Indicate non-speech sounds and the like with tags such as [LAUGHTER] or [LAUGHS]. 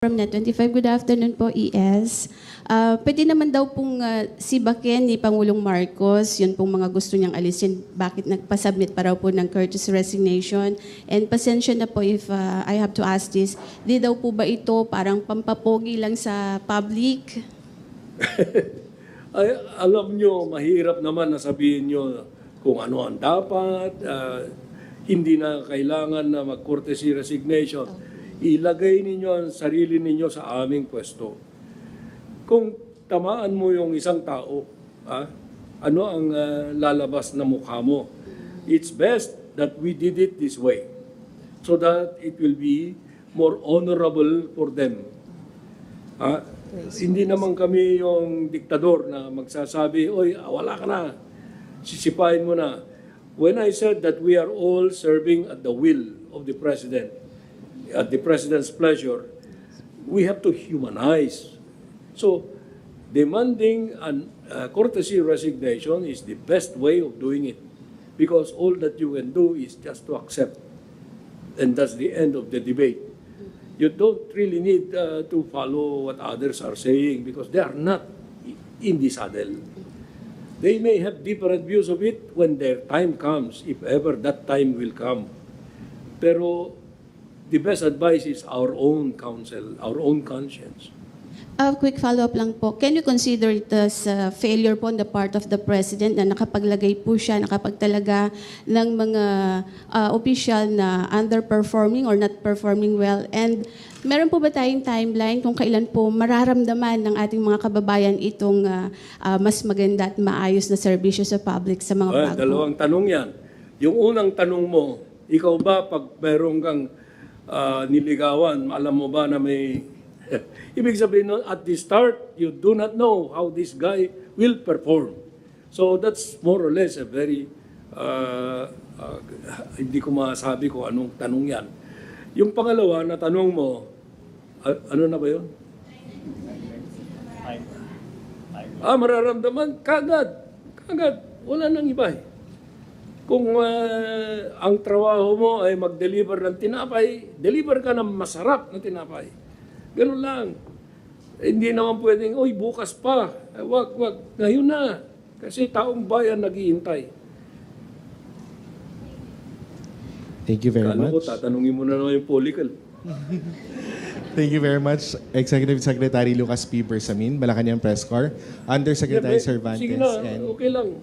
From Net25, good afternoon po, ES. Ah, pwede naman daw pong ah, si Baken ni Pangulong Marcos, yun pong mga gusto niyang alisin, bakit nagpasubmit pa raw po ng courtesy resignation. And pasensya na po if ah, I have to ask this, di daw po ba ito parang pampapogi lang sa public? [LAUGHS] Ay, alam nyo, mahirap naman na sabihin nyo kung ano ang dapat, ah, hindi na kailangan na mag-courtesy resignation. Ilagay ninyo ang sarili ninyo sa aming pwesto. Kung tamaan mo yung isang tao, ah, ano ang ah, lalabas na mukha mo? It's best that we did it this way so that it will be more honorable for them. Ah, hindi naman kami yung diktador na magsasabi, Oy, wala ka na. Sisipain mo na. When I said that we are all serving at the will of the President, at the President's pleasure, we have to humanize. So, demanding an uh, courtesy resignation is the best way of doing it. Because all that you can do is just to accept. And that's the end of the debate you don't really need uh, to follow what others are saying because they are not in the saddle. They may have different views of it when their time comes, if ever that time will come. Pero the best advice is our own counsel, our own conscience. A quick follow-up lang po. Can you consider it as a failure po on the part of the President na nakapaglagay po siya, nakapagtalaga ng mga ah, official na underperforming or not performing well? And meron po ba tayong timeline kung kailan po mararamdaman ng ating mga kababayan itong ah, ah, mas maganda at maayos na serbisyo sa public sa mga Well, bago? dalawang tanong yan. Yung unang tanong mo, ikaw ba pag meron kang ah, niligawan, alam mo ba na may... [LAUGHS] Ibig sabihin nun, at the start, you do not know how this guy will perform. So that's more or less a very... ah, ah, hindi ko masabi kung anong tanong yan. Yung pangalawa na tanong mo, ah, ano na ba yun? Ah, mararamdaman kagad. Kagad. Wala nang iba eh. Kung ah, ang trabaho mo ay mag-deliver ng tinapay, deliver ka ng masarap na tinapay. Ganun lang. Eh, hindi naman pwedeng, oy, bukas pa. Eh, wag, wag. Ngayon na. Kasi taong bayan naghihintay. Thank you very Kala ko, much. tatanungin mo na naman yung political. [LAUGHS] Thank you very much, Executive Secretary Lucas P. Bersamin, Malacanang Press Corps, Undersecretary Sige Cervantes, na, and okay lang.